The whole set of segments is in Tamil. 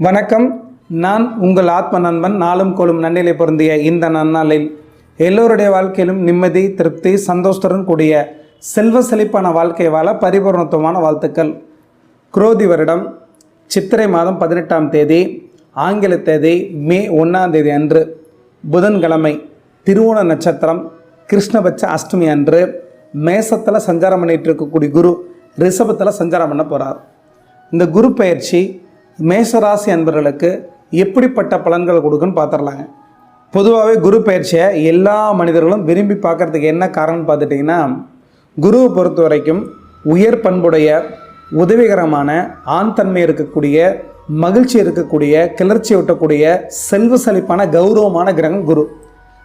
வணக்கம். நான் உங்கள் ஆத்ம நண்பன் நாளும் கோலும் நன்னிலை பொருந்திய இந்த நன்னாளில் எல்லோருடைய வாழ்க்கையிலும் நிம்மதி திருப்தி சந்தோஷத்துடன் கூடிய செல்வ செழிப்பான வாழ்க்கை வாழ பரிபூர்ணத்துவமான வாழ்த்துக்கள். குரோதி வருடம் சித்திரை மாதம் பதினெட்டாம் தேதி ஆங்கில தேதி மே ஒன்றாம் தேதி அன்று புதன்கிழமை திருவோண நட்சத்திரம் கிருஷ்ணபட்ச அஷ்டமி அன்று மேசத்தில் சஞ்சாரம் பண்ணிகிட்டு இருக்கக்கூடிய குரு ரிஷபத்தில் சஞ்சாரம் பண்ண போகிறார் இந்த குரு பயிற்சி மேஷராசி அன்பர்களுக்கு எப்படிப்பட்ட பலன்கள் கொடுக்குன்னு பார்த்துடலாங்க. பொதுவாகவே குரு பயிற்சியை எல்லா மனிதர்களும் விரும்பி பார்க்கறதுக்கு என்ன காரணம்னு பார்த்துட்டிங்கன்னா குருவை பொறுத்த வரைக்கும் உயர் பண்புடைய உதவிகரமான ஆண் தன்மை இருக்கக்கூடிய மகிழ்ச்சி இருக்கக்கூடிய கிளர்ச்சி ஊட்டக்கூடிய செல்வ செழிப்பான கௌரவமான கிரகம் குரு.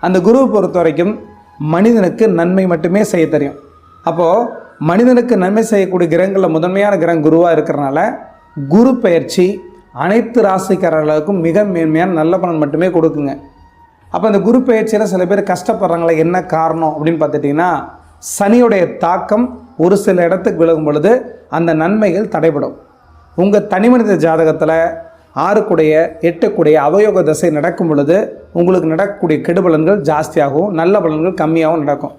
அந்த குருவை பொறுத்த வரைக்கும் மனிதனுக்கு நன்மை மட்டுமே செய்ய தெரியும். அப்போது மனிதனுக்கு நன்மை செய்யக்கூடிய கிரகங்களில் முதன்மையான கிரகம் குருவாக இருக்கிறனால குரு பயிற்சி அனைத்து ராசிக்காரர்களுக்கும் மிக மேன்மையான நல்ல பலன் மட்டுமே கொடுக்குங்க. அப்போ அந்த குரு பயிற்சியில் சில பேர் கஷ்டப்படுறாங்களே என்ன காரணம் அப்படின்னு பார்த்துட்டிங்கன்னா சனியுடைய தாக்கம் ஒரு சில இடத்துக்கு விலகும் பொழுது அந்த நன்மைகள் தடைபடும். உங்கள் தனிமனித ஜாதகத்தில் ஆறுக்குடைய எட்டுக்குடைய அவயோக தசை நடக்கும் பொழுது உங்களுக்கு நடக்கக்கூடிய கெடுபலன்கள் ஜாஸ்தியாகவும் நல்ல பலன்கள் கம்மியாகவும் நடக்கும்.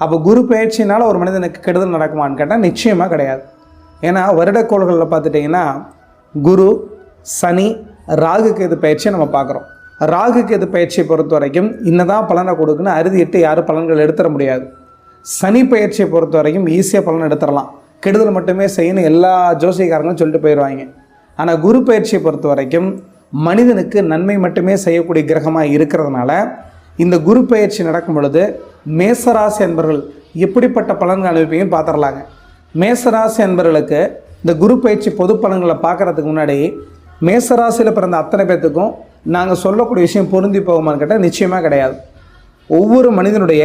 அப்போ குரு பயிற்சினால் ஒரு மனிதனுக்கு கெடுதல் நடக்குமான்னு கேட்டால் நிச்சயமாக கிடையாது. ஏன்னா வருடக்கோள்களில் பார்த்துட்டிங்கன்னா குரு சனி ராகு கேது பயிற்சியை நம்ம பார்க்குறோம். ராகு கேது பயிற்சியை பொறுத்த வரைக்கும் இன்னதான் பலனை கொடுக்குன்னு அறுதிட்டு யாரும் பலன்கள் எடுத்துட முடியாது. சனி பயிற்சியை பொறுத்த வரைக்கும் ஈஸியாக பலன் எடுத்துடலாம். கெடுதல் மட்டுமே செய்யணும் எல்லா ஜோசியக்காரங்களும் சொல்லிட்டு போயிடுவாங்க. ஆனால் குரு பயிற்சியை பொறுத்த வரைக்கும் மனிதனுக்கு நன்மை மட்டுமே செய்யக்கூடிய கிரகமாக இருக்கிறதுனால இந்த குரு பயிற்சி நடக்கும் பொழுது மேசராசி என்பவர்கள் எப்படிப்பட்ட பலன்கள் அனுப்பிங்கன்னு பார்த்துடலாங்க. மேசராசி என்பவர்களுக்கு இந்த குரு பயிற்சி பொது பலன்களை பார்க்குறதுக்கு முன்னாடி மேசராசியில் பிறந்த அத்தனை பேர்த்துக்கும் நாங்கள் சொல்லக்கூடிய விஷயம் பொருந்தி போகுமான்னு கேட்டால் நிச்சயமாக கிடையாது. ஒவ்வொரு மனிதனுடைய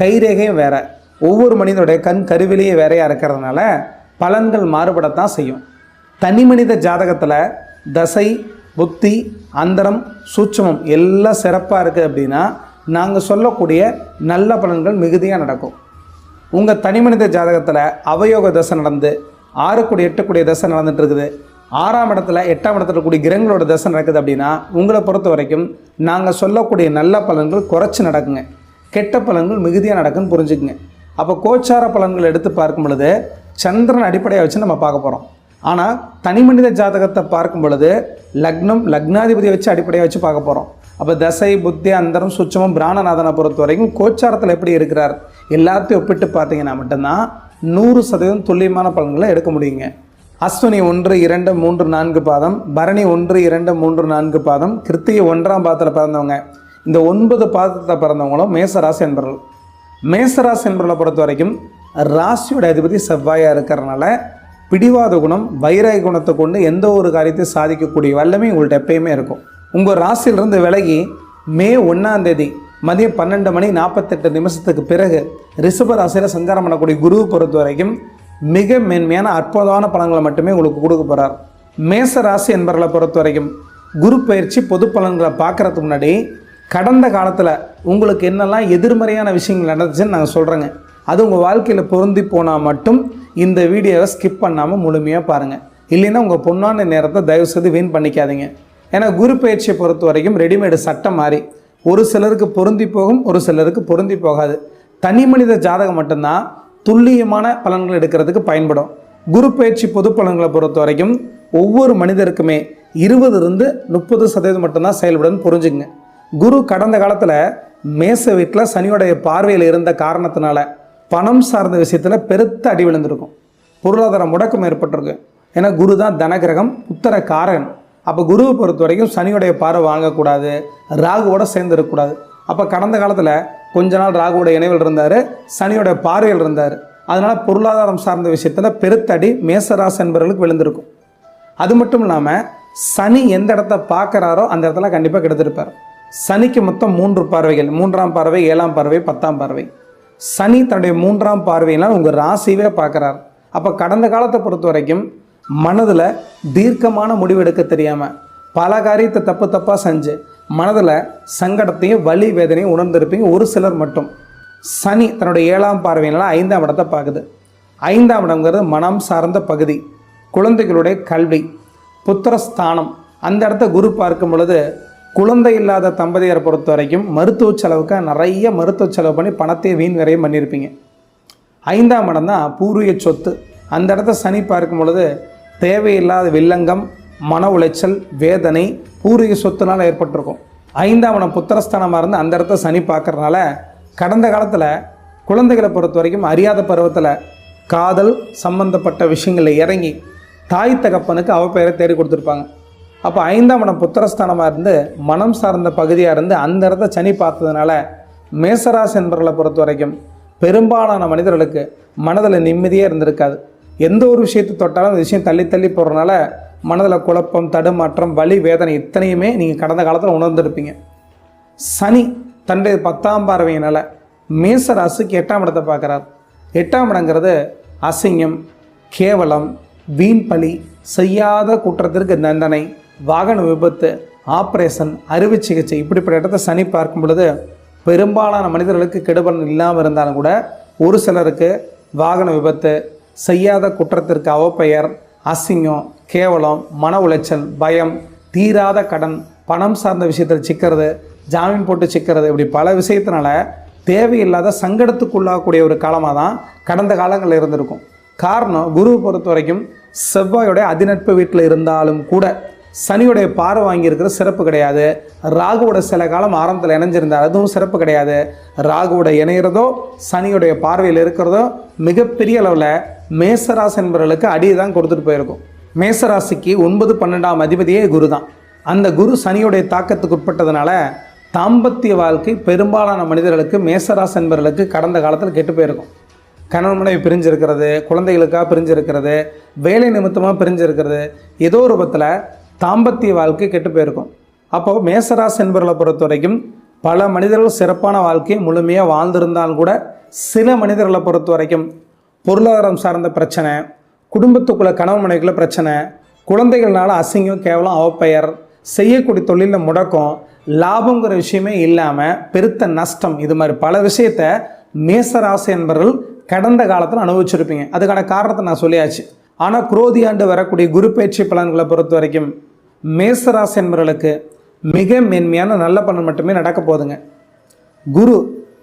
கைரேகையும் வேறு. ஒவ்வொரு மனிதனுடைய கண் கருவிலேயே வேறையாக இருக்கிறதுனால பலன்கள் மாறுபடத்தான் செய்யும். தனி மனித ஜாதகத்தில் தசை புத்தி அந்தரம் சூட்சமம் எல்லாம் சிறப்பாக இருக்குது அப்படின்னா நாங்கள் சொல்லக்கூடிய நல்ல பலன்கள் மிகுதியாக நடக்கும். உங்கள் தனிமனித ஜாதகத்தில் அவயோக தசை நடந்து ஆறு கூடி எட்டு கூடிய தசை நடந்துட்டு இருக்குது ஆறாம் இடத்துல எட்டாம் இடத்துல கூடிய கிரகங்களோட தசை நடக்குது அப்படின்னா உங்களை பொறுத்த வரைக்கும் நாங்கள் சொல்லக்கூடிய நல்ல பலன்கள் குறைச்சி நடக்குங்க. கெட்ட பலன்கள் மிகுதியாக நடக்குன்னு புரிஞ்சுக்குங்க. அப்போ கோச்சார பலன்கள் எடுத்து பார்க்கும் பொழுது சந்திரன் அடிப்படையாக வச்சு நம்ம பார்க்க போகிறோம் ஆனால் தனிமனித ஜாதகத்தை பார்க்கும் பொழுது லக்னம் லக்னாதிபதியை வச்சு அடிப்படையாக வச்சு பார்க்க போகிறோம் அப்போ தசை புத்தி அந்தரம் சுச்சமும் பிராணநாதனை பொறுத்த வரைக்கும் கோச்சாரத்தில் எப்படி இருக்கிறார்? எல்லாத்தையும் ஒப்பிட்டு பார்த்தீங்கன்னா மட்டும்தான் நூறு சதவீதம் துல்லியமான பலன்களை எடுக்க முடியுங்க. அஸ்வினி ஒன்று இரண்டு மூன்று நான்கு பாதம் பரணி ஒன்று இரண்டு மூன்று நான்கு பாதம் கிருத்திகை ஒன்றாம் பாதத்தில் பிறந்தவங்க. இந்த ஒன்பது பாதத்தில் பிறந்தவங்களும் மேசராசி என்பவர்கள் மேசராசி என்பவர்களை பொறுத்த வரைக்கும் ராசியோட அதிபதி செவ்வாயாக இருக்கிறனால பிடிவாத குணம் வைராக குணத்தை கொண்டு எந்த ஒரு காரியத்தையும் சாதிக்கக்கூடிய வல்லமை உங்கள்கிட்ட எப்பயுமே இருக்கும். உங்கள் ராசியிலிருந்து விலகி மே ஒன்றாந்தேதி மதியம் பன்னெண்டு மணி நாற்பத்தெட்டு நிமிஷத்துக்கு பிறகு ரிஷப ராசியில் சஞ்சாரம் பண்ணக்கூடிய குருவை பொறுத்த வரைக்கும் மிக மென்மையான அற்புதமான பலன்களை மட்டுமே உங்களுக்கு கொடுக்க போகிறார் மேச ராசி என்பவர்களை பொறுத்த வரைக்கும் குரு பயிற்சி பொது பலன்களை பார்க்குறதுக்கு முன்னாடி கடந்த காலத்தில் உங்களுக்கு என்னெல்லாம் எதிர்மறையான விஷயங்கள் நடந்துச்சுன்னு நாங்கள் சொல்கிறேங்க அது உங்கள் வாழ்க்கையில் பொருந்தி போனால் மட்டும் இந்த வீடியோவை ஸ்கிப் பண்ணாமல் முழுமையாக பாருங்கள் இல்லைன்னா உங்கள் பொண்ணான நேரத்தை தயவு செய்து வீண் பண்ணிக்காதீங்க. ஏன்னா குரு பயிற்சியை பொறுத்த வரைக்கும் ரெடிமேடு சட்டம் மாறி ஒரு சிலருக்கு பொருந்தி போகும் ஒரு சிலருக்கு பொருந்தி போகாது. தனி மனித ஜாதகம் மட்டும்தான் துல்லியமான பலன்கள் எடுக்கிறதுக்கு பயன்படும். குரு பயிற்சி பொது பலன்களை பொறுத்த வரைக்கும் ஒவ்வொரு மனிதருக்குமே இருபதுலேருந்து முப்பது சதவீதம் மட்டும்தான் செயல்படுன்னு புரிஞ்சுங்க குரு கடந்த காலத்தில் மேச வீட்டில் சனியோடைய பார்வையில் இருந்த காரணத்தினால பணம் சார்ந்த விஷயத்தில் பெருத்த அடி விழுந்திருக்கும். பொருளாதார முடக்கம் ஏற்பட்டிருக்கு. ஏன்னா குரு தான் தனகிரகம் உத்தர காரகன் அப்போ குருவை பொறுத்த வரைக்கும் சனியுடைய பார்வை வாங்கக்கூடாது ராகுவோட சேர்ந்து இருக்கக்கூடாது அப்போ கடந்த காலத்தில் கொஞ்ச நாள் ராகுவோட இணைவில் இருந்தார் சனியோட பார்வையில் இருந்தார். அதனால் பொருளாதாரம் சார்ந்த விஷயத்தில் பெருத்தடி மேசராசி என்பவர்களுக்கு விழுந்திருக்கும். அது மட்டும் இல்லாமல் சனி எந்த இடத்த பார்க்குறாரோ அந்த இடத்துல கண்டிப்பாக கெடுத்திருப்பார். சனிக்கு மொத்தம் மூன்று பார்வைகள் மூன்றாம் பார்வை ஏழாம் பார்வை பத்தாம் பார்வை. சனி தன்னுடைய மூன்றாம் பார்வையினால் உங்கள் ராசியவே பார்க்குறார். அப்போ கடந்த காலத்தை பொறுத்த வரைக்கும் மனதில் தீர்க்கமான முடிவெடுக்க தெரியாமல் பல காரியத்தை தப்பு தப்பாக செஞ்சு மனதில் சங்கடத்தையும் வலி வேதனையும் உணர்ந்திருப்பீங்க. ஒரு சிலர் மட்டும். சனி தன்னுடைய ஏழாம் பார்வையினால் ஐந்தாம் இடத்தை பார்க்குது. ஐந்தாம் இடம்ங்கிறது மனம் சார்ந்த பகுதி. குழந்தைகளுடைய கல்வி புத்திரஸ்தானம். அந்த இடத்த குரு பார்க்கும் பொழுது குழந்தை இல்லாத தம்பதியரை பொறுத்த வரைக்கும் மருத்துவ செலவுக்கு நிறைய மருத்துவ செலவு பண்ணி பணத்தை வீண் விரையும் பண்ணியிருப்பீங்க. ஐந்தாம் இடம் தான் பூர்வீக சொத்து. அந்த இடத்த சனி பார்க்கும் பொழுது தேவையில்லாத வில்லங்கம் மன உளைச்சல் வேதனை பூர்வீக சொத்துனால் ஏற்பட்டிருக்கும். ஐந்தாம் புத்திரஸ்தானமாக இருந்து அந்த இடத்த சனி பார்க்குறதுனால கடந்த காலத்தில் குழந்தைகளை பொறுத்த வரைக்கும் அறியாத பருவத்தில் காதல் சம்பந்தப்பட்ட விஷயங்களில் இறங்கி தாய் தகப்பனுக்கு அவ பெயரை தேடி கொடுத்துருப்பாங்க. அப்போ ஐந்தாம் இடம் புத்திரஸ்தானமாக இருந்து மனம் சார்ந்த பகுதியாக இருந்து அந்த இடத்த சனி பார்த்ததுனால மேசராசி என்பவர்களை பொறுத்த வரைக்கும் பெரும்பாலான மனிதர்களுக்கு மனதில் நிம்மதியே இருந்திருக்காது. எந்த ஒரு விஷயத்தை தொட்டாலும் அந்த விஷயம் தள்ளி தள்ளி போடுறனால மனதில் குழப்பம் தடுமாற்றம் வலி வேதனை இத்தனையுமே நீங்கள் கடந்த காலத்தில் உணர்ந்துருப்பீங்க. சனி தன்னுடைய பத்தாம் பார்வையினால் மேச ராசிக்கு எட்டாம் இடத்தை பார்க்குறார். எட்டாம் இடங்கிறது அசிங்கம் கேவலம் வீண் பழி செய்யாத குற்றத்திற்கு தண்டனை வாகன விபத்து ஆப்ரேஷன் அறுவை சிகிச்சை இப்படிப்பட்ட இடத்த சனி பார்க்கும் பொழுது பெரும்பாலான மனிதர்களுக்கு கெடுபலன் இல்லாமல் இருந்தாலும் கூட ஒரு சிலருக்கு வாகன விபத்து செய்யாத குற்றத்திற்கு அவப்பெயர் அசிங்கம் கேவலம் மன உளைச்சல் பயம் தீராத கடன் பணம் சார்ந்த விஷயத்தில் சிக்கிறது ஜாமீன் போட்டு சிக்கிறது இப்படி பல விஷயத்தினால தேவையில்லாத சங்கடத்துக்குள்ளாகக்கூடிய ஒரு காலமாக தான் கடந்த காலங்களில் இருந்திருக்கும். காரணம் குருவை பொறுத்த வரைக்கும் செவ்வாயோடைய அதிநட்பு வீட்டில் இருந்தாலும் கூட சனியுடைய பார்வை வாங்கியிருக்கிற சிறப்பு கிடையாது. ராகுவோட சில காலம் ஆரம்பத்தில் இணைஞ்சிருந்தார். அதுவும் சிறப்பு கிடையாது. ராகுவோட இணையிறதோ சனியுடைய பார்வையில் இருக்கிறதோ மிகப்பெரிய அளவில் மேசராசி என்பவர்களுக்கு அடியை தான் கொடுத்துட்டு போயிருக்கும். மேசராசிக்கு ஒன்பது பன்னெண்டாம் அதிபதியே குரு தான் அந்த குரு சனியுடைய தாக்கத்துக்கு உட்பட்டதுனால தாம்பத்திய வாழ்க்கை பெரும்பாலான மனிதர்களுக்கு மேசராசி என்பவர்களுக்கு கடந்த காலத்தில் கெட்டு போயிருக்கும். கணவன் மனைவி பிரிஞ்சிருக்கிறது குழந்தைகளுக்காக பிரிஞ்சிருக்கிறது வேலை நிமித்தமாக பிரிஞ்சிருக்கிறது. ஏதோ ஒரு தாம்பத்திய வாழ்க்கை கெட்டு போயிருக்கும். அப்போது மேசராசி என்பவர்களை பொறுத்த வரைக்கும் பல மனிதர்கள் சிறப்பான வாழ்க்கையை முழுமையாக வாழ்ந்திருந்தாலும் கூட சில மனிதர்களை பொறுத்த வரைக்கும் பொருளாதாரம் சார்ந்த பிரச்சனை குடும்பத்துக்குள்ள கணவன் மனைவிக்குள்ள பிரச்சனை குழந்தைகள்னால அசிங்கம் கேவலம் அவப்பெயர் செய்யக்கூடிய தொழிலில் முடக்கம் லாபங்கிற விஷயமே இல்லாமல் பெருத்த நஷ்டம். இது மாதிரி பல விஷயத்த மேசராசி என்பவர்கள் கடந்த காலத்தில் அனுபவிச்சிருப்பீங்க. அதுக்கான காரணத்தை நான் சொல்லியாச்சு. ஆனால் குரோதி ஆண்டு வரக்கூடிய குரு பயிற்சி பலன்களை பொறுத்த வரைக்கும் மேசராசி என்பவர்களுக்கு மிக மேன்மையான நல்ல பலன் மட்டுமே நடக்க போகுதுங்க. குரு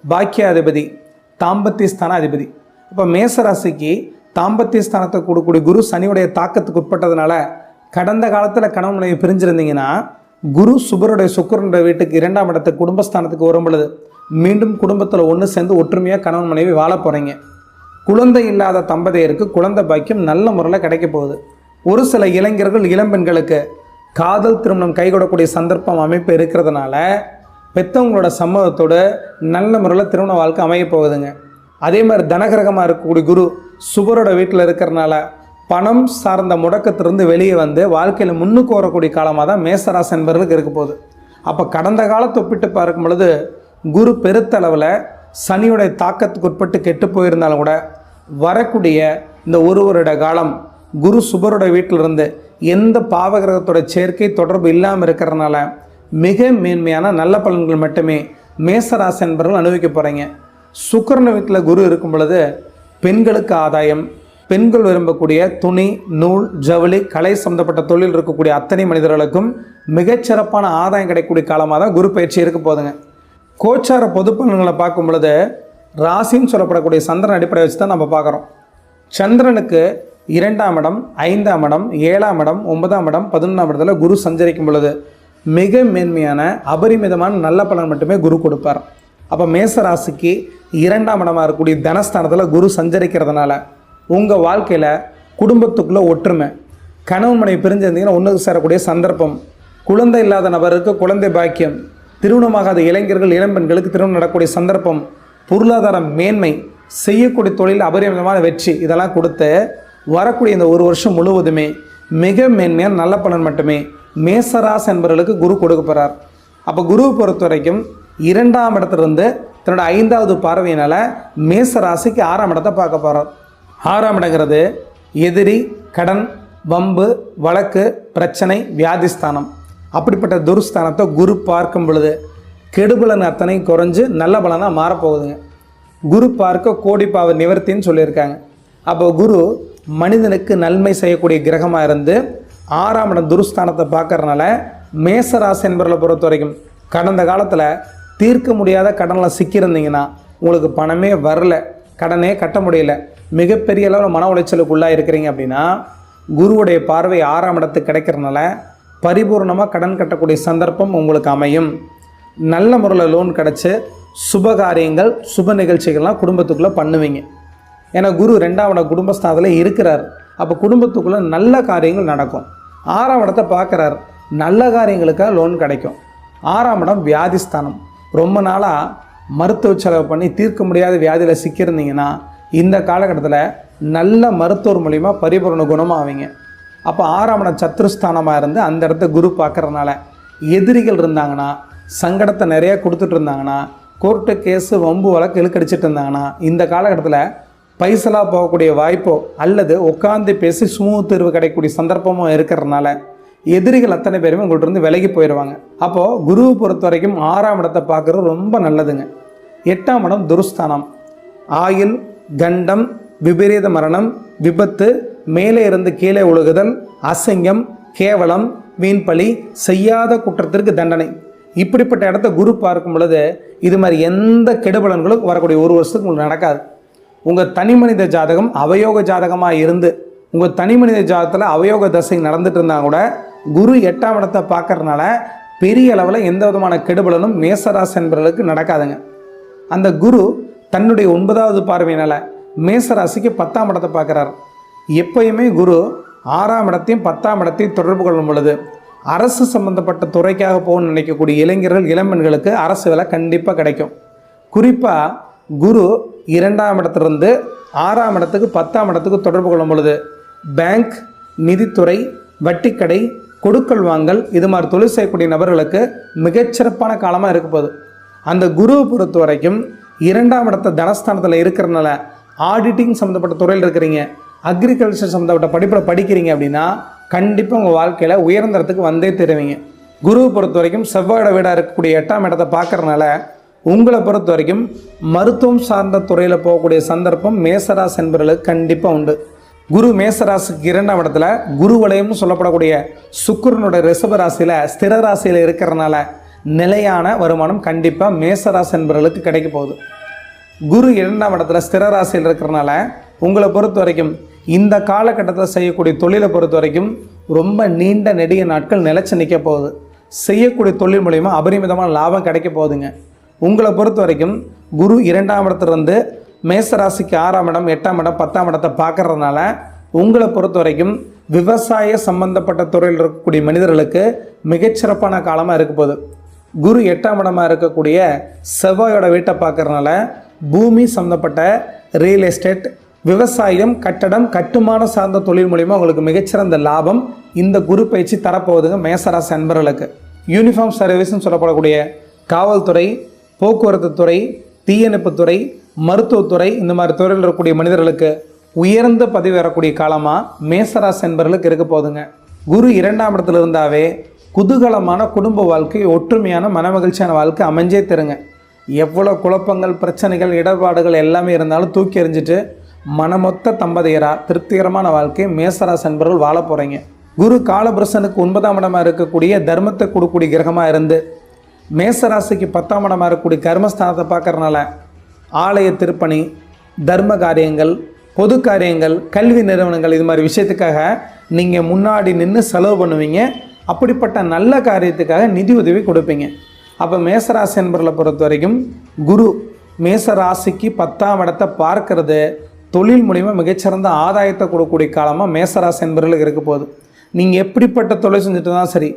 பாக்கியாதிபதி தாம்பத்திய ஸ்தான அதிபதி இப்போ மேசராசிக்கு தாம்பத்திய ஸ்தானத்தை கொடுக்கக்கூடிய குரு சனியுடைய தாக்கத்துக்கு உட்பட்டதுனால கடந்த காலத்தில் கணவன் மனைவி பிரிஞ்சிருந்தீங்கன்னா குரு சுபருடைய சுக்கரனுடைய வீட்டுக்கு இரண்டாம் இடத்துக்கு குடும்பஸ்தானத்துக்கு வரும் பொழுது மீண்டும் குடும்பத்தில் ஒன்று சேர்ந்து ஒற்றுமையாக கணவன் மனைவி வாழ போகிறீங்க குழந்தை இல்லாத தம்பதியருக்கு குழந்தை பாக்கியம் நல்ல முறையில் கிடைக்க போகுது. ஒரு சில இளைஞர்கள் இளம்பெண்களுக்கு காதல் திருமணம் கைகூடக்கூடிய சந்தர்ப்பம் அமைப்பு இருக்கிறதுனால பெற்றவங்களோட சம்மதத்தோடு நல்ல முறையில் திருமண வாழ்க்கை அமைய போகுதுங்க. அதே மாதிரி தனகிரகமாக இருக்கக்கூடிய குரு சுபரோட வீட்டில் இருக்கிறனால பணம் சார்ந்த முடக்கத்திலிருந்து வெளியே வந்து வாழ்க்கையில் முன்னுக்கு வரக்கூடிய காலமாக தான் மேசராசி என்பவர்களுக்கு இருக்க போகுது. அப்போ கடந்த காலத்தை ஒப்பிட்டு பார்க்கும் பொழுது குரு பெருத்தளவில் சனியுடைய தாக்கத்துக்கு உட்பட்டு கெட்டு போயிருந்தாலும் கூட வரக்கூடிய இந்த ஒரு வருட காலம் குரு சுபரோட வீட்டிலிருந்து எந்த பாவகிரகத்தோட சேர்க்கை தொடர்பு இல்லாமல் இருக்கிறதுனால மிக மேன்மையான நல்ல பலன்கள் மட்டுமே மேசராசி என்பவர்கள் அனுபவிக்க போகிறீங்க சுக்கரன வீட்டில் குரு இருக்கும் பொழுது பெண்களுக்கு ஆதாயம் பெண்கள் விரும்பக்கூடிய துணி நூல் ஜவுளி கலை சம்மந்தப்பட்ட தொழில் இருக்கக்கூடிய அத்தனை மனிதர்களுக்கும் மிகச்சிறப்பான ஆதாயம் கிடைக்கக்கூடிய காலமாக தான் குரு பயிற்சி இருக்க போதுங்க கோச்சார பொது பலன்களை பார்க்கும் பொழுது ராசின்னு சொல்லப்படக்கூடிய சந்திரன் அடிப்படையை வச்சு தான் நம்ம பார்க்குறோம். சந்திரனுக்கு இரண்டாம் இடம் ஐந்தாம் இடம் ஏழாம் இடம் ஒன்பதாம் இடம் பதினொன்றாம் இடத்துல குரு சஞ்சரிக்கும் பொழுது மிக மேன்மையான அபரிமிதமான நல்ல பலன் மட்டுமே குரு கொடுப்பார். அப்போ மேசராசிக்கு இரண்டாம் இடமாக இருக்கக்கூடிய தனஸ்தானத்தில் குரு சஞ்சரிக்கிறதுனால உங்கள் வாழ்க்கையில் குடும்பத்துக்குள்ளே ஒற்றுமை கணவன் மனைவி பிரிஞ்சிருந்தீங்கன்னா ஒன்றுக்கு சேரக்கூடிய சந்தர்ப்பம் குழந்தை இல்லாத நபருக்கு குழந்தை பாக்கியம் திருமணமாகாத இளைஞர்கள் இளம்பெண்களுக்கு திருமணம் நடக்கக்கூடிய சந்தர்ப்பம் பொருளாதார மேன்மை செய்யக்கூடிய தொழில் அபரிமிதமான வெற்றி இதெல்லாம் கொடுத்து வரக்கூடிய இந்த ஒரு வருஷம் முழுவதுமே மிக மேன்மையான நல்ல பலன் மட்டுமே மேசராஸ் என்பவர்களுக்கு குரு கொடுக்க போகிறார் அப்போ குருவை பொறுத்த வரைக்கும் இரண்டாம் இடத்துலேருந்து தன்னோட ஐந்தாவது பார்வையினால் மேச ராசிக்கு ஆறாம் இடத்தை பார்க்க போகிறார் ஆறாம் இடங்கிறது எதிரி கடன் வம்பு வழக்கு பிரச்சனை வியாதிஸ்தானம். அப்படிப்பட்ட துருஸ்தானத்தை குரு பார்க்கும் பொழுது கெடுபலன் அத்தனை குறைஞ்சு நல்ல பலனாக மாறப்போகுதுங்க. குரு பார்க்க கோடிப்பாவை நிவர்த்தின்னு சொல்லியிருக்காங்க. அப்போ குரு மனிதனுக்கு நன்மை செய்யக்கூடிய கிரகமாக இருந்து ஆறாம் இடம் துருஸ்தானத்தை பார்க்கறனால மேசராசி என்பவர்களை பொறுத்த வரைக்கும் கடந்த காலத்தில் தீர்க்க முடியாத கடனில் சிக்கியிருந்தீங்கன்னா உங்களுக்கு பணமே வரல கடனே கட்ட முடியல. மிகப்பெரிய அளவில் மன உளைச்சலுக்குள்ளாக இருக்கிறீங்க அப்படின்னா குருவுடைய பார்வை ஆறாம் இடத்துக்கு கிடைக்கிறனால பரிபூர்ணமாக கடன் கட்டக்கூடிய சந்தர்ப்பம் உங்களுக்கு அமையும். நல்ல முறையில் லோன் கிடச்சி சுப காரியங்கள் சுப நிகழ்ச்சிகள்லாம் குடும்பத்துக்குள்ளே பண்ணுவீங்க. ஏன்னா குரு ரெண்டாவட குடும்பஸ்தானத்தில் இருக்கிறார். அப்போ குடும்பத்துக்குள்ளே நல்ல காரியங்கள் நடக்கும். ஆறாம் இடத்தை பார்க்குறார். நல்ல காரியங்களுக்காக லோன் கிடைக்கும். ஆறாம் இடம் வியாதிஸ்தானம். ரொம்ப நாளாக மருத்துவ செலவு பண்ணி தீர்க்க முடியாத வியாதியில் சிக்கியிருந்தீங்கன்னா இந்த காலகட்டத்தில் நல்ல மருத்துவர் மூலிமா பரிபூரண குணமாவீங்க அப்போ ஆறாம் இடம் சத்ருஸ்தானமாக இருந்து அந்த இடத்த குரு பார்க்குறதுனால எதிரிகள் இருந்தாங்கன்னா சங்கடத்தை நிறைய கொடுத்துட்டு இருந்தாங்கன்னா கோர்ட்டு கேஸு வம்பு வழக்கு இழுக்கடிச்சிட்டு இருந்தாங்கன்னா இந்த காலகட்டத்தில் பைசலாக போகக்கூடிய வாய்ப்போ அல்லது உட்காந்து பேசி சுமூக தீர்வு கிடைக்கக்கூடிய சந்தர்ப்பமோ இருக்கிறதுனால எதிரிகள் அத்தனை பேருமே உங்கள்கிட்ட இருந்து விலகி போயிடுவாங்க. அப்போது குருவை பொறுத்த வரைக்கும் ஆறாம் இடத்தை பார்க்குறது ரொம்ப நல்லதுங்க. எட்டாம் இடம் துருஸ்தானம். ஆயில் கண்டம் விபரீத மரணம் விபத்து மேலே இருந்து கீழே ஒழுகுதல் அசிங்கம் கேவலம் வீண்பழி செய்யாத குற்றத்திற்கு தண்டனை. இப்படிப்பட்ட இடத்த குரு பார்க்கும் பொழுது இது மாதிரி எந்த கெடுபலன்களும் வரக்கூடிய ஒரு வருஷத்துக்கு உங்களுக்கு நடக்காது. உங்கள் தனி மனித ஜாதகம் அவயோக ஜாதகமாக இருந்து உங்கள் தனி மனித ஜாதகத்தில் அவயோக தசை நடந்துட்டு இருந்தால் கூட குரு எட்டாம் இடத்தை பார்க்கறதுனால பெரிய அளவில் எந்த விதமான கெடுபலனும் மேசராசி என்பவர்களுக்கு நடக்காதுங்க. அந்த குரு தன்னுடைய ஒன்பதாவது பார்வையினால் மேசராசிக்கு பத்தாம் இடத்தை பார்க்குறார். எப்பயுமே குரு ஆறாம் இடத்தையும் பத்தாம் இடத்தையும் தொடர்பு கொள்ளும் பொழுது அரசு சம்பந்தப்பட்ட துறைக்காக போகணும்னு நினைக்கக்கூடிய இளைஞர்கள் இளம்பெண்களுக்கு அரசு வேலை கண்டிப்பாக கிடைக்கும். குறிப்பாக குரு இரண்டாம் இடத்துலேருந்து ஆறாம் இடத்துக்கு பத்தாம் இடத்துக்கு தொடர்பு கொள்ளும் பொழுது பேங்க் நிதித்துறை வட்டிக்கடை கொடுக்கல் வாங்கல் இது மாதிரி தொழில் செய்யக்கூடிய நபர்களுக்கு மிகச்சிறப்பான காலமாக இருக்க போகுது. அந்த குருவை பொறுத்த வரைக்கும் இரண்டாம் இடத்த தனஸ்தானத்தில் இருக்கிறனால ஆடிட்டிங் சம்மந்தப்பட்ட துறையில் இருக்கிறீங்க அக்ரிகல்ச்சர் சம்மந்தப்பட்ட படிப்பில் படிக்கிறீங்க அப்படின்னா கண்டிப்பாக உங்கள் வாழ்க்கையில் உயர்ந்தரத்துக்கு வந்தே தருவீங்க. குருவை பொறுத்த வரைக்கும் செவ்வாயோட வீடாக இருக்கக்கூடிய எட்டாம் இடத்தை பார்க்குறதுனால உங்களை பொறுத்த வரைக்கும் மருத்துவம் சார்ந்த துறையில் போகக்கூடிய சந்தர்ப்பம் மேசராசி என்பவர்களுக்கு கண்டிப்பாக உண்டு. குரு மேசராசிக்கு இரண்டாம் இடத்துல குரு வலயம்னு சொல்லப்படக்கூடிய சுக்கரனுடைய ரிஷப ராசியில் ஸ்திர ராசியில் இருக்கிறனால நிலையான வருமானம் கண்டிப்பாக மேசராசி என்பவர்களுக்கு கிடைக்க போகுது. குரு இரண்டாம் இடத்துல ஸ்திர ராசியில் இருக்கிறனால உங்களை பொறுத்த வரைக்கும் இந்த காலகட்டத்தில் செய்யக்கூடிய தொழிலை பொறுத்த வரைக்கும் ரொம்ப நீண்ட நெடிய நாட்கள் நிலச்சி நிற்க போகுது. செய்யக்கூடிய தொழில் மூலிமா அபரிமிதமான லாபம் கிடைக்க போகுதுங்க. உங்களை பொறுத்த வரைக்கும் குரு இரண்டாம் இடத்துலேருந்து மேசராசிக்கு ஆறாம் இடம் எட்டாம் இடம் பத்தாம் இடத்தை பார்க்கறதுனால உங்களை பொறுத்த வரைக்கும் விவசாய சம்பந்தப்பட்ட துறையில் இருக்கக்கூடிய மனிதர்களுக்கு மிகச்சிறப்பான காலமாக இருக்க போகுது. குரு எட்டாம் இடமாக இருக்கக்கூடிய செவ்வாயோட வீட்டை பார்க்குறதுனால பூமி சம்மந்தப்பட்ட ரியல் எஸ்டேட் விவசாயம் கட்டடம் கட்டுமான சார்ந்த தொழில் மூலிமா உங்களுக்கு மிகச்சிறந்த லாபம் இந்த குரு பயிற்சி தரப்போகுதுங்க மேசராசி அன்பர்களுக்கு. யூனிஃபார்ம் சர்வீஸ்னு சொல்லப்படக்கூடிய காவல்துறை போக்குவரத்து துறை தீயணைப்புத்துறை மருத்துவத்துறை இந்த மாதிரி துறையில் இருக்கக்கூடிய மனிதர்களுக்கு உயர்ந்த பதவி வரக்கூடிய காலமாக மேசராசி என்பவர்களுக்கு இருக்க போதுங்க குரு இரண்டாம் இடத்துல இருந்தாவே குதூகலமான குடும்ப வாழ்க்கை ஒற்றுமையான மனமகிழ்ச்சியான வாழ்க்கை அமைஞ்சே தருங்க. எவ்வளோ குழப்பங்கள் பிரச்சனைகள் இடர்பாடுகள் எல்லாமே இருந்தாலும் தூக்கி எறிஞ்சிட்டு மனமொத்த தம்பதியராக திருப்திகரமான வாழ்க்கை மேசராசி என்பவர்கள் வாழ போகிறீங்க குரு காலபுரசனுக்கு ஒன்பதாம் இடமாக இருக்கக்கூடிய தர்மத்தை கொடுக்கக்கூடிய கிரகமாக இருந்து மேசராசிக்கு பத்தாம் இடமாக இருக்கக்கூடிய கர்மஸ்தானத்தை பார்க்கறனால ஆலய திருப்பணி தர்ம காரியங்கள் பொது காரியங்கள் கல்வி நிறுவனங்கள் இது மாதிரி விஷயத்துக்காக நீங்கள் முன்னாடி நின்று செலவு பண்ணுவீங்க. அப்படிப்பட்ட நல்ல காரியத்துக்காக நிதி உதவி கொடுப்பீங்க. அப்போ மேசராசி என்பர்களை பொறுத்த வரைக்கும் குரு மேசராசிக்கு பத்தாம் இடத்தை பார்க்கறது தொழில் மூலிமா மிகச்சிறந்த ஆதாயத்தை கொடுக்கக்கூடிய காலமாக மேசராசி என்பர்களுக்கு இருக்க போகுது. நீங்கள் எப்படிப்பட்ட தொழில் செஞ்சுட்டு தான் சரி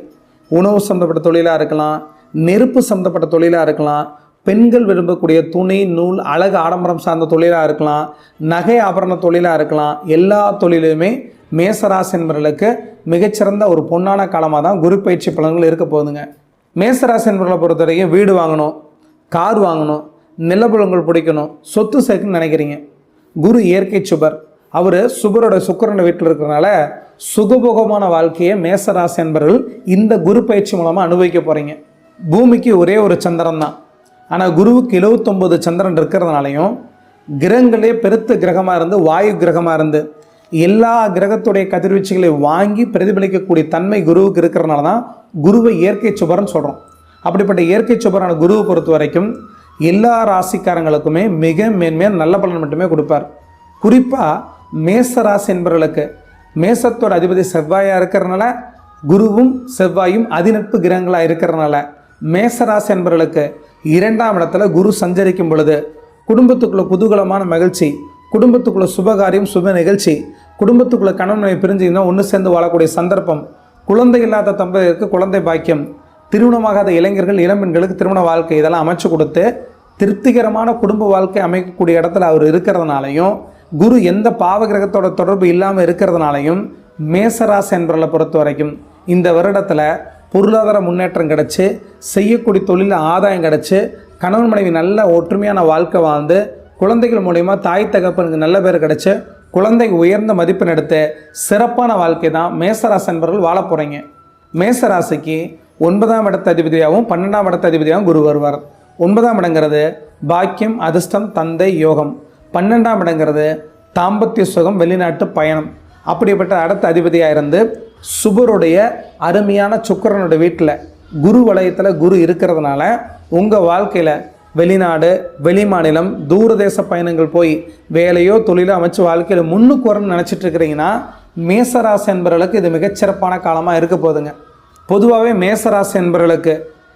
உணவு சம்பந்தப்பட்ட தொழிலாக இருக்கலாம் நெருப்பு சம்மந்தப்பட்ட தொழிலாக இருக்கலாம் பெண்கள் விரும்பக்கூடிய துணி நூல் அழகு ஆடம்பரம் சார்ந்த தொழிலாக இருக்கலாம் நகை ஆபரண தொழிலாக இருக்கலாம் எல்லா தொழிலுமே மேசராசி என்பவர்களுக்கு மிகச்சிறந்த ஒரு பொன்னான காலமாக தான் குரு பயிற்சி பலன்கள் இருக்க போகுதுங்க. மேசராசி என்பவர்களை பொறுத்த வரைக்கும் வீடு வாங்கணும் கார் வாங்கணும் நிலபுலங்கள் பிடிக்கணும் சொத்து சேர்க்குன்னு நினைக்கிறீங்க. குரு இயற்கை சுபர். அவர் சுபரோட சுக்கரனை வீட்டில் இருக்கிறனால சுகபோகமான வாழ்க்கையை மேசராசி என்பவர்கள் இந்த குரு பயிற்சி மூலமாக அனுபவிக்க போகிறீங்க பூமிக்கு ஒரே ஒரு சந்திரன் தான் ஆனால் குருவுக்கு எழுவத்தொம்பது சந்திரன் இருக்கிறதுனாலையும் கிரகங்களே பெருத்த கிரகமாக இருந்து வாயு கிரகமாக இருந்து எல்லா கிரகத்துடைய கதிர்வீச்சுகளை வாங்கி பிரதிபலிக்கக்கூடிய தன்மை குருவுக்கு இருக்கிறனால தான் குருவை இயற்கை சுபர்னு சொல்கிறோம் அப்படிப்பட்ட இயற்கை சுபரான குருவை பொறுத்த வரைக்கும் எல்லா ராசிக்காரங்களுக்குமே மிக மேன்மையாக நல்ல பலன் மட்டுமே கொடுப்பார். குறிப்பாக மேச ராசி என்பவர்களுக்கு மேசத்தோட அதிபதி செவ்வாயாக இருக்கிறனால குருவும் செவ்வாயும் அதிநட்பு கிரகங்களாக இருக்கிறனால மேசராசி என்பவர்களுக்கு இரண்டாம் இடத்துல குரு சஞ்சரிக்கும் பொழுது குடும்பத்துக்குள்ள குதூகலமான மகிழ்ச்சி குடும்பத்துக்குள்ள சுபகாரியம் சுப நிகழ்ச்சி குடும்பத்துக்குள்ள கணவன் மனைவி பிரிஞ்சிங்கன்னா ஒன்று சேர்ந்து வாழக்கூடிய சந்தர்ப்பம் குழந்தை இல்லாத தம்பதியருக்கு குழந்தை பாக்கியம் திருமணமாகாத இளைஞர்கள் இளம்பெண்களுக்கு திருமண வாழ்க்கை இதெல்லாம் அமைச்சு கொடுத்து திருப்திகரமான குடும்ப வாழ்க்கை அமைக்கக்கூடிய இடத்துல அவர் இருக்கிறதுனாலையும் குரு எந்த பாவ கிரகத்தோட தொடர்பு இல்லாமல் இருக்கிறதுனாலையும் மேசராசி என்பவர்களை பொறுத்த வரைக்கும் இந்த வருடத்தில் பொருளாதார முன்னேற்றம் கிடச்சி செய்யக்கூடிய தொழிலில் ஆதாயம் கிடச்சி கணவன் மனைவி நல்ல ஒற்றுமையான வாழ்க்கை வாழ்ந்து குழந்தைகள் மூலயமா தாய் தகப்பனுக்கு நல்ல பேர் கிடச்சி குழந்தை உயர்ந்த மதிப்பெண் எடுத்து சிறப்பான வாழ்க்கை தான் மேசராசி என்பவர்கள் வாழ போகிறீங்க மேசராசிக்கு ஒன்பதாம் இடத்த அதிபதியாகவும் பன்னெண்டாம் இடத்த அதிபதியாகவும் குரு வருவார். ஒன்பதாம் இடங்கிறது பாக்கியம் அதிர்ஷ்டம் தந்தை யோகம். பன்னெண்டாம் இடங்கிறது தாம்பத்திய சுகம் வெளிநாட்டு பயணம். அப்படிப்பட்ட அடுத்த அதிபதியாக இருந்து சுபருடைய அருமையான சுக்கரனுடைய வீட்டில் குரு வலயத்தில் குரு இருக்கிறதுனால உங்கள் வாழ்க்கையில் வெளிநாடு வெளிமாநிலம் தூரதேச பயணங்கள் போய் வேலையோ தொழிலோ அமைச்சு வாழ்க்கையில் முன்னுக்கு வரணும்னு நினச்சிட்டு இருக்கிறீங்கன்னா மேசராசி என்பவர்களுக்கு இது மிகச்சிறப்பான காலமாக இருக்க போகுதுங்க. பொதுவாகவே மேசராசி என்பவர்களுக்கு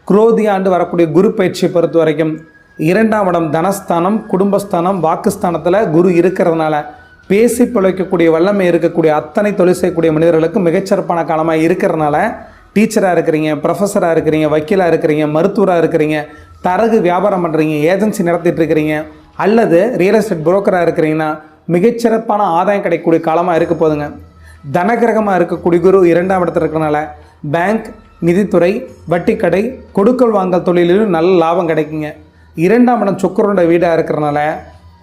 குரோதி ஆண்டு வரக்கூடிய குரு பயிற்சியை பொறுத்த வரைக்கும் இரண்டாம் இடம் தனஸ்தானம் குடும்பஸ்தானம் வாக்குஸ்தானத்தில் குரு இருக்கிறதுனால பேசி பிழைக்கக்கூடிய வல்லமை இருக்கக்கூடிய அத்தனை தொழில் செய்யக்கூடிய மனிதர்களுக்கு மிகச்சிறப்பான காலமாக இருக்கிறனால டீச்சராக இருக்கிறீங்க ப்ரொஃபஸராக இருக்கிறீங்க வக்கீலாக இருக்கிறீங்க மருத்துவராக இருக்கிறீங்க தரகு வியாபாரம் பண்ணுறீங்க ஏஜென்சி நடத்திட்டு இருக்கிறீங்க அல்லது ரியல் எஸ்டேட் புரோக்கராக இருக்கிறீங்கன்னா மிகச்சிறப்பான ஆதாயம் கிடைக்கக்கூடிய காலமாக இருக்க போதுங்க தனகிரகமாக இருக்கக்கூடிய குரு இரண்டாம் இடத்துல இருக்கிறனால பேங்க் நிதித்துறை வட்டிக்கடை கொடுக்கல் வாங்கல் தொழிலிலும் நல்ல லாபம் கிடைக்குங்க. இரண்டாம் இடம் சுக்கரனோட வீடாக இருக்கிறனால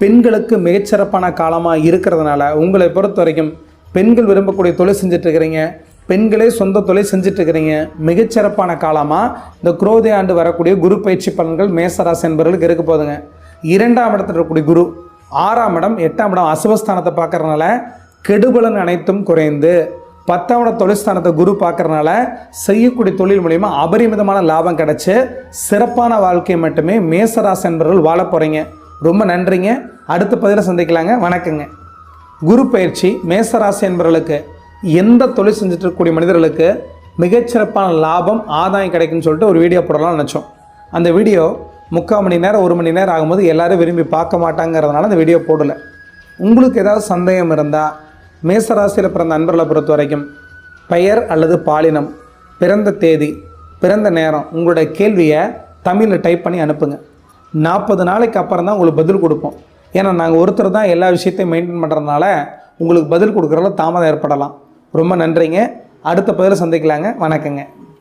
பெண்களுக்கு மிகச்சிறப்பான காலமாக இருக்கிறதுனால உங்களை பொறுத்த வரைக்கும் பெண்கள் விரும்பக்கூடிய தொழில் செஞ்சிட்ருக்கிறீங்க பெண்களே சொந்த தொழில் செஞ்சுட்டு இருக்கிறீங்க மிகச்சிறப்பான காலமாக இந்த குரோதி ஆண்டு வரக்கூடிய குரு பயிற்சி பலன்கள் மேசராசி என்பவர்களுக்கு இருக்க போதுங்க இரண்டாம் இடத்துல இருக்கக்கூடிய குரு ஆறாம் இடம் எட்டாம் இடம் அசுபஸ்தானத்தை பார்க்குறதுனால கெடுபலன் அனைத்தும் குறைந்து பத்தாம் இட தொழில்ஸ்தானத்தை குரு பார்க்குறதுனால செய்யக்கூடிய தொழில் மூலிமா அபரிமிதமான லாபம் கிடச்சி சிறப்பான வாழ்க்கையை மட்டுமே மேசராசி என்பவர்கள் வாழ போகிறீங்க ரொம்ப நன்றிங்க. அடுத்த பதிவில் சந்திக்கலாங்க. வணக்கங்க. குரு பயிற்சி மேசராசி என்பவர்களுக்கு எந்த தொழில் செஞ்சுட்டு இருக்கக்கூடிய மனிதர்களுக்கு மிகச்சிறப்பான லாபம் ஆதாயம் கிடைக்குன்னு சொல்லிட்டு ஒரு வீடியோ போடலாம்னு நினச்சோம். அந்த வீடியோ முக்கால் மணி நேரம் ஒரு மணி நேரம் ஆகும்போது எல்லோரும் விரும்பி பார்க்க மாட்டாங்கிறதுனால அந்த வீடியோ போடலை. உங்களுக்கு ஏதாவது சந்தேகம் இருந்தால் மேசராசியில் பிறந்த நண்பர்களை பொறுத்த வரைக்கும் பெயர் அல்லது பாலினம் பிறந்த தேதி பிறந்த நேரம் உங்களுடைய கேள்வியை தமிழில் டைப் பண்ணி அனுப்புங்கள் நாற்பது நாளைக்கு அப்புறம் தான் உங்களுக்கு பதில் கொடுப்போம். ஏன்னா நாங்கள் ஒருத்தர் தான் எல்லா விஷயத்தையும் மெயின்டைன் பண்ணுறதுனால உங்களுக்கு பதில் கொடுக்குறதுல தாமதம் ஏற்படலாம். ரொம்ப நன்றிங்க. அடுத்த பதில் சந்திக்கலாங்க. வணக்கங்க.